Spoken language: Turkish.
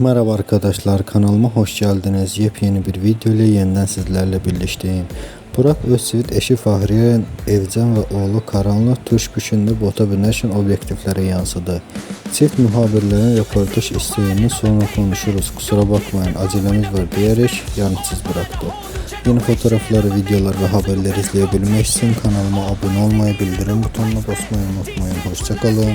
Merhaba arkadaşlar kanalıma hoş geldiniz. Yepyeni bir video ile yeniden sizlerle birleşteyim. Burak Özçivit eşi Fahriye Evcen ve oğlu karanlık tuş güçünde bota birleşen objektiflere yansıdı. Çift muhabirlerin röportaj isteğini sonra konuşuruz. Kusura bakmayın acelemiz var diyerek yanıtsız bıraktı. Yeni fotoğrafları, videolar ve haberleri izleyebilmek için kanalıma abone olmayı, bildirim butonuna basmayı unutmayın. Hoşçakalın.